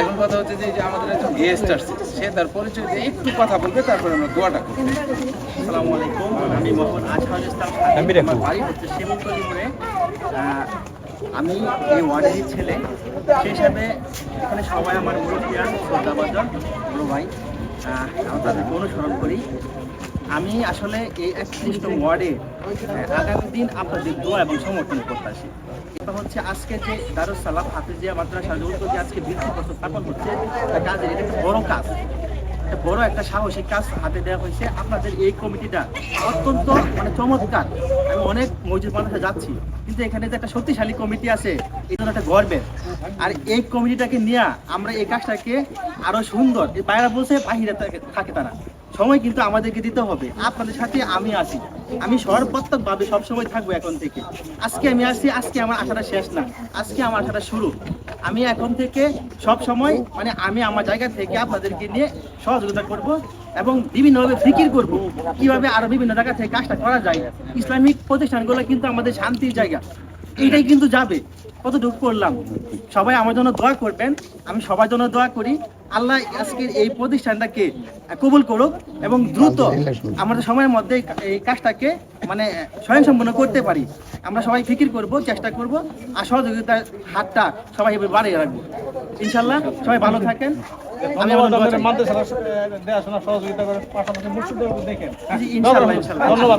এখন কথা হচ্ছে যে আমাদের একজন গেস্ট আসছে সে তার পরিচয় দিয়ে একটু কথা বলবে তারপরে আমরা দোয়াটা করব। আসসালামু আলাইকুম আমি মোহাম্মদ আজহার ইসলাম আমার বাড়ি হচ্ছে শিবকলিপুরে আমি এই ওয়ার্ডেরই ছেলে। সেই হিসাবে এখানে সবাই আমার মুরব্বিয়ান শ্রদ্ধাভাজন বড় ভাই। আমি তাদেরকে অনুসরণ করি। আমি আসলে এই একত্রিশ নং ওয়ার্ডে আগামী দিন আপনাদের দোয়া এবং সমর্থন আসি। এটা হচ্ছে আজকে যে দারুস সালাম হাফিজিয়া মাদ্রাসা যে আজকে বৃদ্ধি বছর স্থাপন হচ্ছে কাজের এটা বড় কাজ। একটা বড় একটা সাহসিক কাজ হাতে দেওয়া হয়েছে। আপনাদের এই কমিটিটা অত্যন্ত মানে চমৎকার। আমি অনেক মসজিদ মানুষে যাচ্ছি, কিন্তু এখানে যে একটা শক্তিশালী কমিটি আছে, এই জন্য একটা গর্বের আর এই কমিটিটাকে নিয়ে আমরা এই কাজটাকে আরও সুন্দর বাইরে বলছে বাহিরে থাকে তারা। সময় কিন্তু আমাদেরকে দিতে হবে। আপনাদের সাথে আমি আছি। আমি সর্বাত্মক ভাবে সবসময় থাকব এখন থেকে। আজকে আমি আসছি আজকে আমার আশাটা শেষ না। আজকে আমার আশাটা শুরু। আমি এখন থেকে সব সময় মানে আমি আমার জায়গা থেকে আপনাদেরকে নিয়ে সহযোগিতা করব এবং বিভিন্নভাবে ফিকির করব কীভাবে আরও বিভিন্ন জায়গা থেকে কাজটা করা যায়। ইসলামিক প্রতিষ্ঠানগুলো কিন্তু আমাদের শান্তির জায়গা। এইটাই কিন্তু যাবে। কতটুকু করলাম? সবাই আমার জন্য দোয়া করবেন। আমি সবার জন্য দোয়া করি। আল্লাহ আজকের এই প্রতিষ্ঠানটাকে কবুল করুক এবং দ্রুত আমাদের সময়ের মধ্যে এই কাজটাকে মানে স্বয়ং সম্পন্ন করতে পারি। আমরা সবাই ফিকির করব চেষ্টা করব আর সহযোগিতার হাতটা সবাই এভাবে বাড়িয়ে রাখব। ইনশাল্লাহ সবাই ভালো থাকেন। আমি সহযোগিতা পাশাপাশি দেখেন ইনশাল্লাহ ইনশাল্লাহ ধন্যবাদ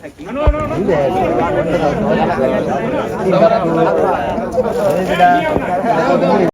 থাকি